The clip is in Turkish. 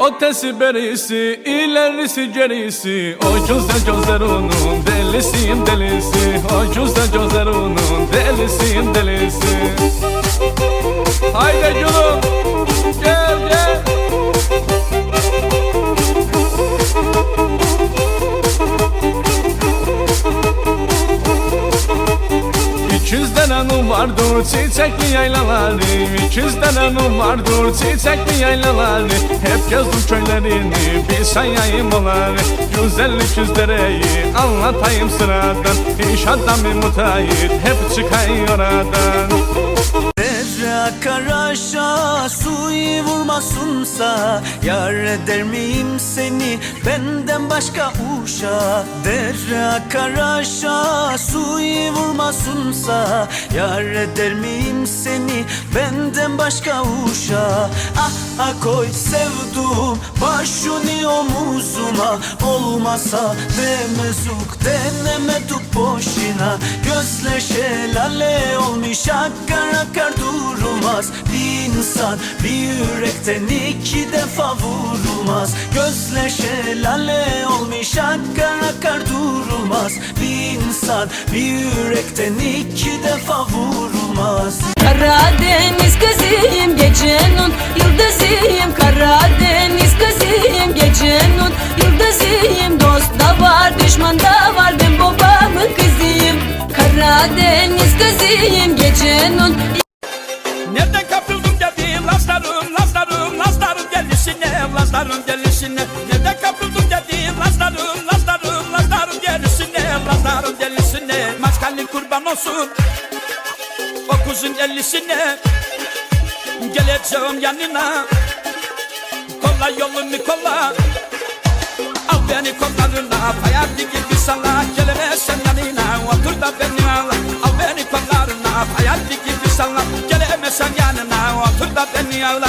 Ötesi berisi, ilerisi gerisi O güzel gözler onun delisiyim delisi. O güzel gözler onun delisiyim 200 tane num vardır çiçekli yaylaları 200 tane num vardır çiçekli yaylaları Hep gezdim köylerini bir sayayım onları. Güzellik yüzlereyi anlatayım sıradan. İş adamı mutayit hep çıkayım oradan Dere karaşa suyu vurmasınsa Yar eder miyim seni benden başka uşa? Dere karaşa vurmasınsa Yar eder miyim seni? Benden başka uşa Ah ah koy sevduğum başını omuzuma Olmasa demezuk denemedik boşuna. Gözler şelale olmuş akar akar durmaz. Bir insan bir yürekten iki defa vurulmaz Gözler şelale olmuş akar akar durulmaz Bir insan bir yürekten iki defa vurulmaz. Karadeniz kızıyım gecenin yıldızıyım. Karadeniz kızıyım gecenin yıldızıyım. Dost da var düşman da var ben babamın kızıyım. Karadeniz kızıyım Nereden Lazlarım gelisine Maçkalli kurban olsun. O kuzun ellisine Geleceğim yanına. Kolla yolunu kolla. Al beni kollarına Hayalli gibi salla Gelemezsen yanına Otur da beni al. Al beni kollarına Hayalli gibi salla Gelemezsen yanına Otur da beni al